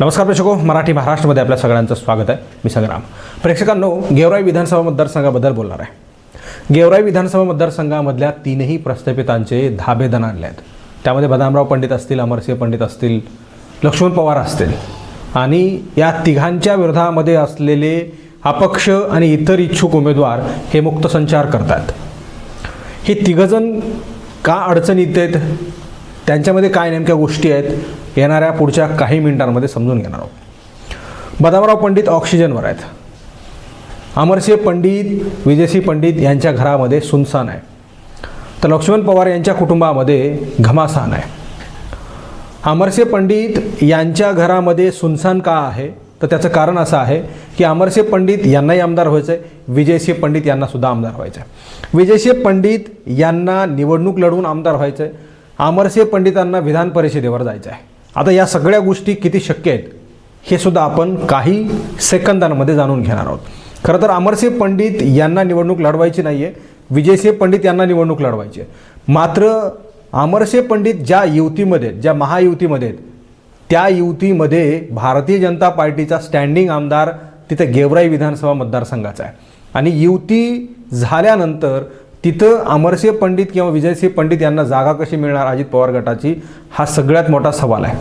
नमस्कार प्रेक्षको मराठी महाराष्ट्रमध्ये आपल्या सगळ्यांचं स्वागत आहे. मी संग्राम. प्रेक्षकांनो गेवराई विधानसभा मतदारसंघाबद्दल बोलणार आहे. गेवराई विधानसभा मतदारसंघामधल्या तीनही प्रस्थापितांचे धाबे आणले आहेत. त्यामध्ये बदामराव पंडित असतील अमरसिंह पंडित असतील लक्ष्मण पवार असतील. आणि या तिघांच्या विरोधामध्ये असलेले अपक्ष आणि इतर इच्छुक उमेदवार हे मुक्त संचार करतात. हे तिघजण का अडचणीत आहेत? त्यांच्यामध्ये काय नेमक्या गोष्टी आहेत? येणाऱ्या पुढच्या काही मिनिटांमध्ये समजून घेणार आहोत. बदामराव पंडित ऑक्सिजनवर आहेत. अमरसिंह पंडित विजयसिंह पंडित यांच्या घरामध्ये सुनसान आहे. तर लक्ष्मण पवार यांच्या कुटुंबामध्ये घमासान आहे. अमरसिंह पंडित यांच्या घरामध्ये सुनसान का आहे? तर त्याचं कारण असं आहे की अमरसिंह पंडित यांनाही आमदार व्हायचं आहे विजयसिंह पंडित यांनासुद्धा आमदार व्हायचं आहे. विजयसिंह पंडित यांना निवडणूक लढवून आमदार व्हायचं आहे. अमरसिंह पंडितांना विधान परिषदेवर जायचं आहे. आता या सगळ्या गोष्टी किती शक्य आहेत हे सुद्धा आपण काही सेकंदांमध्ये जाणून घेणार आहोत. खरं तर अमरसिंह पंडित यांना निवडणूक लढवायची नाही आहे विजयसिंह पंडित यांना निवडणूक लढवायची आहे. मात्र अमरसिंह पंडित ज्या युतीमध्ये ज्या महायुतीमध्ये आहेत त्या युतीमध्ये भारतीय जनता पार्टीचा स्टँडिंग आमदार तिथे गेवराई विधानसभा मतदारसंघाचा आहे. आणि युती झाल्यानंतर तिथं अमरसिंह पंडित किंवा विजयसिंह पंडित यांना जागा कशी मिळणार अजित पवार गटाची हा सगळ्यात मोठा सवाल आहे.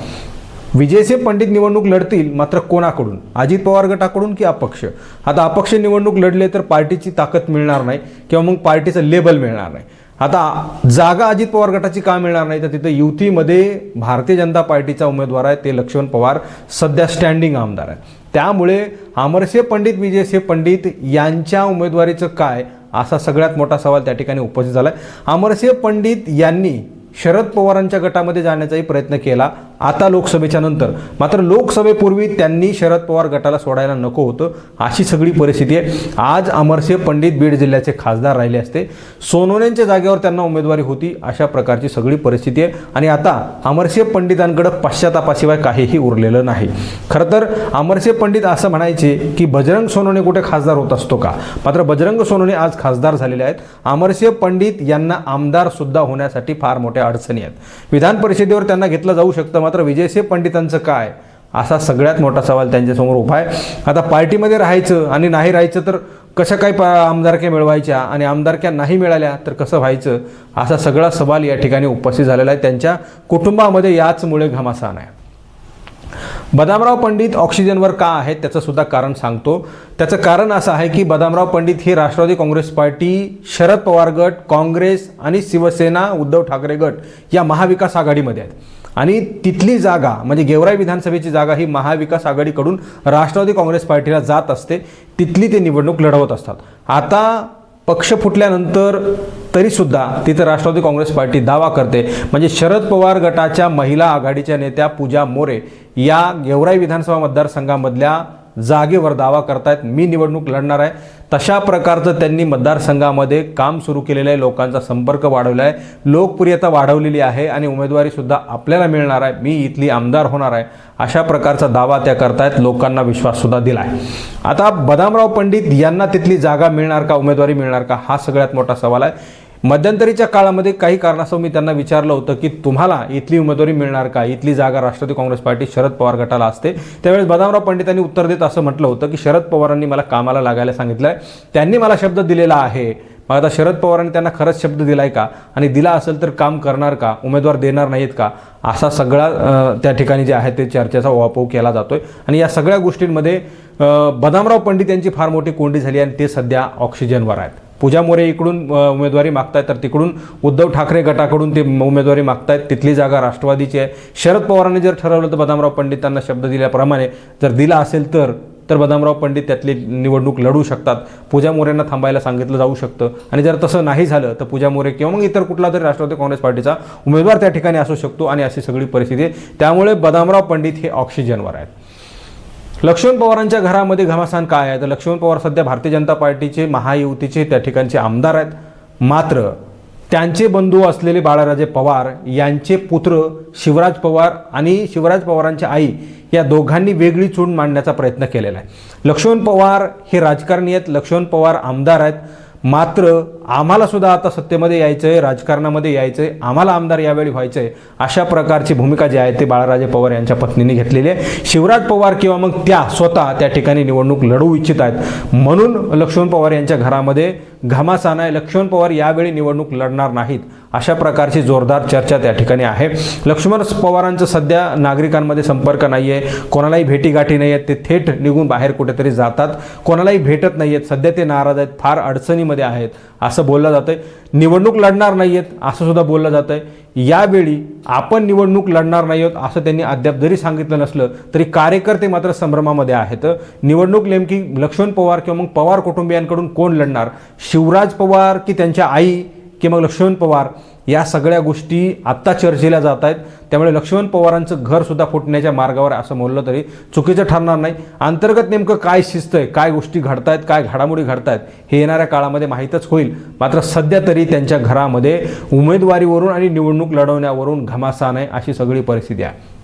विजयसिंह पंडित निवडणूक लढतील मात्र कोणाकडून? अजित पवार गटाकडून की अपक्ष? आता अपक्ष निवडणूक लढले तर पार्टीची ताकद मिळणार नाही किंवा मग पार्टीचं लेबल मिळणार नाही. आता जागा अजित पवार गटाची का मिळणार नाही? तर तिथं युतीमध्ये भारतीय जनता पार्टीचा उमेदवार आहे ते लक्ष्मण पवार सध्या स्टँडिंग आमदार आहे त्यामुळे अमरसिंह पंडित विजयसिंह पंडित यांच्या उमेदवारीचं काय? असा सगळ्यात मोठा सवाल त्या ठिकाणी उपस्थित झाला आहे अमरसिंह पंडित यांनी शरद पवारांच्या गटामध्ये जाण्याचाही प्रयत्न केला. आता लोकसभेच्या नंतर. मात्र लोकसभेपूर्वी त्यांनी शरद पवार गटाला सोडायला नको होतं अशी सगळी परिस्थिती आहे. आज अमरसिंह पंडित बीड जिल्ह्याचे खासदार राहिले असते. सोनवण्यांच्या जागेवर त्यांना उमेदवारी होती अशा प्रकारची सगळी परिस्थिती आहे. आणि आता अमरसिंह पंडितांकडं पश्चातापाशिवाय काहीही उरलेलं नाही. खरं तर अमरसिंह पंडित असं म्हणायचे की बजरंग सोनोने कुठे खासदार होत असतो का? मात्र बजरंग सोनोने आज खासदार झालेले आहेत. अमरसिंह पंडित यांना आमदार सुद्धा होण्यासाठी फार मोठ्या अडचणी आहेत. विधान परिषदेवर त्यांना घेतलं जाऊ शकतं मात्र विजयसिंह पंडितांचं काय? असा सगळ्यात मोठा सवाल त्यांच्यासमोर उभा आहे. आता पार्टीमध्ये राहायचं आणि नाही राहायचं तर कशा काही पा आमदारक्या मिळवायच्या आणि आमदारक्या नाही मिळाल्या तर कसं व्हायचं? असा सगळा सवाल या ठिकाणी उपस्थित झालेला आहे. त्यांच्या कुटुंबामध्ये याचमुळे घमासान आहे. बदामराव पंडित ऑक्सिजनवर का आहेत त्याचं सुद्धा कारण सांगतो. त्याचं कारण असं आहे की बदामराव पंडित हे राष्ट्रवादी काँग्रेस पार्टी शरद पवार गट काँग्रेस आणि शिवसेना उद्धव ठाकरे गट या महाविकास आघाडीमध्ये आहेत. आणि तिथली जागा म्हणजे गेवराई विधानसभेची जागा ही महाविकास आघाडीकडून राष्ट्रवादी काँग्रेस पार्टीला जात असते तिथली ते निवडणूक लढवत असतात. आता पक्ष फुटल्यानंतर तरीसुद्धा तिथं राष्ट्रवादी काँग्रेस पार्टी दावा करते. म्हणजे शरद पवार गटाच्या महिला आघाडीच्या नेत्या पूजा मोरे या गेवराई विधानसभा मतदारसंघामधल्या जागेवर दावा करतायत. मी निवडणूक लढणार आहे. तशा प्रकारचं त्यांनी मतदारसंघामध्ये काम सुरू केलेलं आहे. लोकांचा संपर्क वाढवला आहे लोकप्रियता वाढवलेली आहे आणि उमेदवारीसुद्धा आपल्याला मिळणार आहे. मी इथली आमदार होणार आहे. अशा प्रकारचा दावा त्या करतायत. लोकांना विश्वाससुद्धा दिला आहे आता बदामराव पंडित यांना तिथली जागा मिळणार का उमेदवारी मिळणार का? हा सगळ्यात मोठा सवाल आहे. मध्यंतरीच्या काळामध्ये काही कारणास्तव मी त्यांना विचारलं होतं की तुम्हाला इथली उमेदवारी मिळणार का? इथली जागा राष्ट्रवादी काँग्रेस पार्टी शरद पवार गटाला असते. त्यावेळेस बदामराव पंडितांनी उत्तर देत असं म्हटलं होतं की शरद पवारांनी मला कामाला लागायला सांगितलं आहे त्यांनी मला शब्द दिलेला आहे. मग आता शरद पवारांनी त्यांना खरंच शब्द दिलाय का? आणि दिला असेल तर काम करणार का? उमेदवार देणार नाहीत का? असा सगळा त्या ठिकाणी जे आहे ते चर्चेचा ओहापोह केला जातोय. आणि या सगळ्या गोष्टींमध्ये बदामराव पंडित यांची फार मोठी कोंडी झाली आणि ते सध्या ऑक्सिजनवर आहेत. पूजा मोरे इकडून उमेदवारी मागतायत तर तिकडून उद्धव ठाकरे गटाकडून ते उमेदवारी मागतायत. तिथली जागा राष्ट्रवादीची आहे. शरद पवारांनी जर ठरवलं तर बदामराव पंडितांना शब्द दिल्याप्रमाणे जर दिला असेल तर तर बदामराव पंडित त्यातली निवडणूक लढू शकतात. पूजा मोरेंना थांबायला सांगितलं जाऊ शकतं. आणि जर तसं नाही झालं तर पूजा मोरे किंवा मग इतर कुठला तरी राष्ट्रवादी काँग्रेस पार्टीचा उमेदवार त्या ठिकाणी असू शकतो आणि अशी सगळी परिस्थिती आहे. त्यामुळे बदामराव पंडित हे ऑक्सिजनवर आहेत. लक्ष्मण पवारांच्या घरामध्ये घमासान काय आहे? तर लक्ष्मण पवार सध्या भारतीय जनता पार्टीचे महायुतीचे त्या ठिकाणचे आमदार आहेत. मात्र त्यांचे बंधू असलेले बाळाराजे पवार यांचे पुत्र शिवराज पवार आणि शिवराज पवारांच्या आई या दोघांनी वेगळी चूड मांडण्याचा प्रयत्न केलेला आहे. लक्ष्मण पवार हे राजकारणी आहेत. लक्ष्मण पवार आमदार आहेत. मात्र आम्हाला सुद्धा आता सत्तेमध्ये यायचं आहे राजकारणामध्ये यायचं आहे आम्हाला आमदार यावेळी व्हायचं आहे अशा प्रकारची भूमिका जी आहे ते बाळाराजे पवार यांच्या पत्नीने घेतलेली आहे. शिवराज पवार किंवा मग त्या स्वतः त्या ठिकाणी निवडणूक लढवू इच्छित आहेत. म्हणून लक्ष्मण पवार यांच्या घरामध्ये घमासान आहे लक्ष्मण पवार यावेळी निवडणूक लढणार नाहीत. अशा प्रकारची जोरदार चर्चा त्या ठिकाणी आहे. लक्ष्मण पवारांचं सध्या नागरिकांमध्ये संपर्क नाही आहे कोणालाही भेटीगाठी नाही आहेत ते थेट निघून बाहेर कुठेतरी जातात. कोणालाही भेटत नाही आहेत सध्या ते नाराज आहेत फार अडचणीमध्ये आहेत असं बोललं जातं आहे निवडणूक लढणार नाही आहेत असं सुद्धा बोललं जातं आहे यावेळी आपण निवडणूक लढणार नाही आहोत असं त्यांनी अद्याप जरी सांगितलं नसलं तरी कार्यकर्ते मात्र संभ्रमामध्ये आहेत. निवडणूक नेमकी लक्ष्मण पवार किंवा मग पवार कुटुंबियांकडून कोण लढणार? शिवराज पवार की त्यांच्या आई की मग लक्ष्मण पवार? या सगळ्या गोष्टी आत्ता चर्चेला जात आहेत. त्यामुळे लक्ष्मण पवारांचं घरसुद्धा फुटण्याच्या मार्गावर असं बोललं तरी चुकीचं ठरणार नाही. अंतर्गत नेमकं काय शिस्त आहे काय गोष्टी घडतायत काय घडामोडी घडतायत हे येणाऱ्या काळामध्ये माहीतच होईल. मात्र सध्या तरी त्यांच्या घरामध्ये उमेदवारीवरून आणि निवडणूक लढवण्यावरून घमासान आहे अशी सगळी परिस्थिती आहे.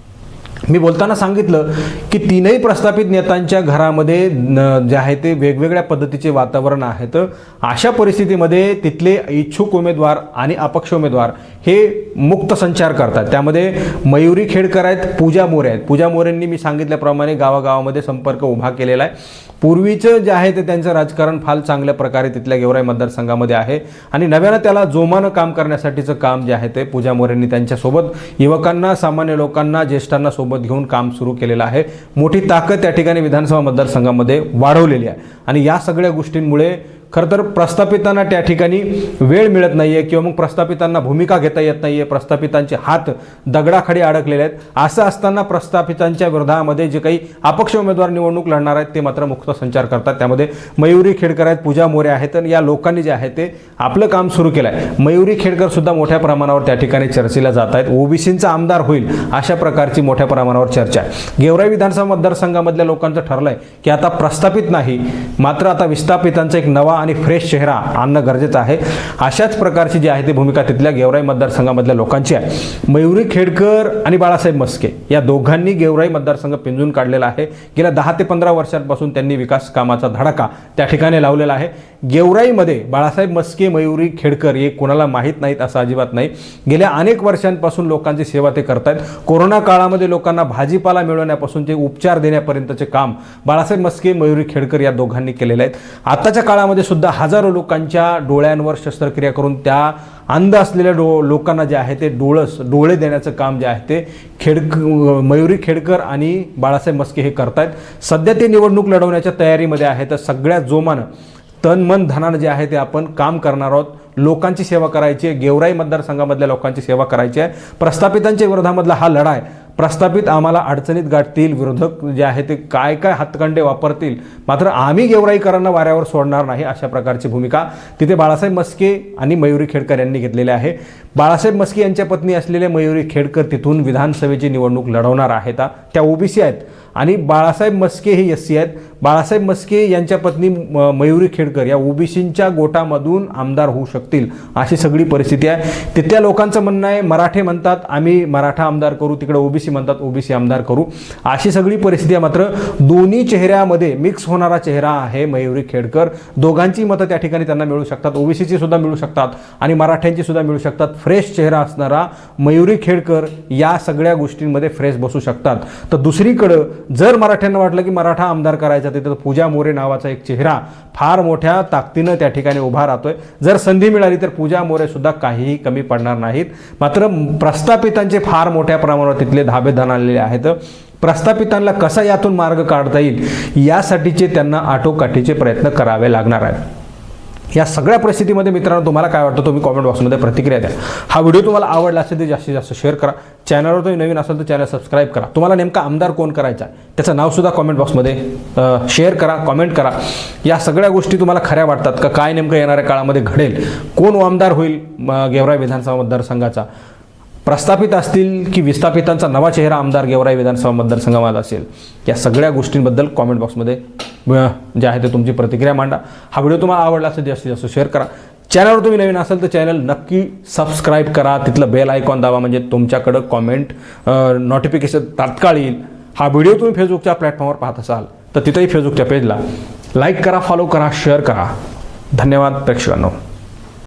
मी बोलताना सांगितलं की तीनही प्रस्थापित नेत्यांच्या घरामध्ये न- जे आहे ते वेगवेगळ्या पद्धतीचे वातावरण आहे. तर अशा परिस्थितीमध्ये तिथले इच्छुक उमेदवार आणि अपक्ष उमेदवार हे मुक्त संचार करतात. त्यामध्ये मयुरी खेडकर आहेत पूजा मोरे आहेत. पूजा मोरेंनी मी सांगितल्याप्रमाणे गावागावामध्ये संपर्क उभा केलेला आहे. पूर्वीचं जे आहे ते त्यांचं राजकारण फार चांगल्या प्रकारे तिथल्या गेवराई मतदारसंघामध्ये आहे. आणि नव्यानं त्याला जोमानं काम करण्यासाठीचं काम जे आहे ते पूजा मोरेंनी त्यांच्यासोबत युवकांना सामान्य लोकांना ज्येष्ठांना सोबत घेऊन काम सुरू केलेलं आहे. मोठी ताकद त्या ठिकाणी विधानसभा मतदारसंघामध्ये वाढवलेली आहे. आणि या सगळ्या गोष्टींमुळे खरं तर प्रस्थापितांना त्या ठिकाणी वेळ मिळत नाही आहे किंवा मग प्रस्थापितांना भूमिका घेता येत नाही आहे प्रस्थापितांचे हात दगडाखाडी अडकलेले आहेत. असं असताना प्रस्थापितांच्या विरोधामध्ये जे काही अपक्ष उमेदवार निवडणूक लढणार आहेत ते मात्र मुक्त संचार करतात. त्यामध्ये मयुरी खेडकर आहेत पूजा मोरे आहेत आणि या लोकांनी जे आहे ते आपलं काम सुरू केलं आहे मयुरी खेडकर सुद्धा मोठ्या प्रमाणावर त्या ठिकाणी चर्चेला जात आहेत. ओबीसींचा आमदार होईल अशा प्रकारची मोठ्या प्रमाणावर चर्चा आहे. गेवराई विधानसभा मतदारसंघामधल्या लोकांचं ठरलं आहे की आता प्रस्थापित नाही मात्र आता विस्थापितांचा एक नवा आणि फ्रेश चेहरा आणणं गरजेचं आहे. अशाच प्रकारची जी आहे ती भूमिका तिथल्या गेवराई मतदारसंघामधल्या लोकांची आहे. मयुरी खेडकर आणि बाळासाहेब मस्के या दोघांनी गेवराई मतदारसंघ पिंजून काढलेला आहे. गेल्या दहा ते पंधरा वर्षांपासून त्यांनी विकास कामाचा धडाका त्या ठिकाणी लावलेला आहे. गेवराईमध्ये बाळासाहेब मस्के मयुरी खेडकर हे कोणाला माहीत नाहीत असं अजिबात नाही. गेल्या अनेक वर्षांपासून लोकांची सेवा ते करतायत. कोरोना काळामध्ये लोकांना भाजीपाला मिळवण्यापासून ते उपचार देण्यापर्यंतचे काम बाळासाहेब मस्के मयुरी खेडकर या दोघांनी केलेले आहेत. आताच्या काळामध्ये सुद्धा हजारो लोकांच्या डोळ्यांवर शस्त्रक्रिया करून त्या अंध असलेल्या डो लोकांना जे आहे ते डोळस डोळे देण्याचं काम जे आहे ते खेड मयुरी खेडकर आणि बाळासाहेब मस्के हे करतायत. सध्या ते निवडणूक लढवण्याच्या तयारीमध्ये आहे तर सगळ्या जोमानं तन मन धनानं जे आहे ते आपण काम करणार आहोत. लोकांची सेवा करायची आहे. गेवराई मतदारसंघामधल्या लोकांची सेवा करायची आहे. प्रस्थापितांच्या विरोधामधला हा लढा आहे. प्रस्थापित आम्हाला अडचणीत गाठतील. विरोधक जे आहे ते काय काय हातकंडे वापरतील? मात्र आम्ही गेवराईकरांना वाऱ्यावर सोडणार नाही अशा प्रकारची भूमिका तिथे बाळासाहेब मस्के आणि मयुरी खेडकर यांनी घेतलेली आहे. बाळासाहेब मस्के यांच्या पत्नी असलेले मयुरी खेडकर तिथून विधानसभेची निवडणूक लढवणार आहेत. त्या ओबीसी आहेत. आणि बाळासाहेब मस्के हे एस सी आहेत. बाळासाहेब मस्के यांच्या पत्नी म- मयुरी खेडकर या ओबीसींच्या गोटामधून आमदार होऊ शकतील अशी सगळी परिस्थिती आहे. तिथल्या लोकांचं म्हणणं आहे मराठे म्हणतात आम्ही मराठा आमदार करू तिकडे ओबीसी म्हणतात ओबीसी आमदार करू. अशी सगळी परिस्थिती आहे मात्र दोन्ही चेहऱ्यामध्ये मिक्स होणारा चेहरा आहे मयुरी खेडकर. दोघांची मतं त्या ठिकाणी त्यांना मिळू शकतात ओबीसीची सुद्धा मिळू शकतात आणि मराठ्यांची सुद्धा मिळू शकतात. फ्रेश चेहरा असणारा मयुरी खेडकर या सगळ्या गोष्टींमध्ये फ्रेश बसू शकतात. तर दुसरीकडं जर मराठ्यांना वाटलं की मराठा आमदार करायचा तिथं पूजा मोरे नावाचा एक चेहरा फार मोठ्या ताकदीनं त्या ठिकाणी उभा राहतोय. जर संधी मिळाली तर पूजा मोरे सुद्धा काहीही कमी पडणार नाहीत. मात्र प्रस्थापितांचे फार मोठ्या प्रमाणावर तिथले धाबे धन आलेले आहेत. प्रस्थापितांना कसा यातून मार्ग काढता येईल यासाठीचे त्यांना आटोकाठीचे प्रयत्न करावे लागणार आहेत. या सगळ्या परिस्थितीमध्ये मित्रांनो तुम्हाला काय वाटतं तुम्ही कॉमेंट बॉक्समध्ये प्रतिक्रिया द्या. हा व्हिडिओ तुम्हाला आवडला असेल तर जास्तीत जास्त शेअर करा. चॅनलवर तुम्ही नवीन असाल तर चॅनल सबस्क्राईब करा. तुम्हाला नेमका आमदार कोण करायचा आहे त्याचं नावसुद्धा कॉमेंट बॉक्समध्ये शेअर करा कॉमेंट करा. या सगळ्या गोष्टी तुम्हाला खऱ्या वाटतात का? काय नेमकं येणाऱ्या काळामध्ये घडेल? कोण आमदार होईल म, गेवराई विधानसभा मतदारसंघाचा? प्रस्थापित असतील की विस्थापितांचा नवा चेहरा आमदार गेवराई विधानसभा मतदारसंघामध्ये असेल या सगळ्या गोष्टींबद्दल कॉमेंट बॉक्समध्ये जे आहे ते तुमची प्रतिक्रिया मांडा. हा व्हिडिओ तुम्हाला आवडला असेल जास्तीत जास्त शेअर करा. चॅनलवर तुम्ही नवीन असाल तर चॅनल नक्की सबस्क्राईब करा. तिथलं बेल आयकॉन दाबा म्हणजे तुमच्याकडं कॉमेंट नोटिफिकेशन तात्काळ येईल. हा व्हिडिओ तुम्ही फेसबुकच्या प्लॅटफॉर्मवर पाहत असाल तर तिथंही फेसबुकच्या पेजला लाईक करा फॉलो करा शेअर करा. धन्यवाद प्रेक्षकांनो.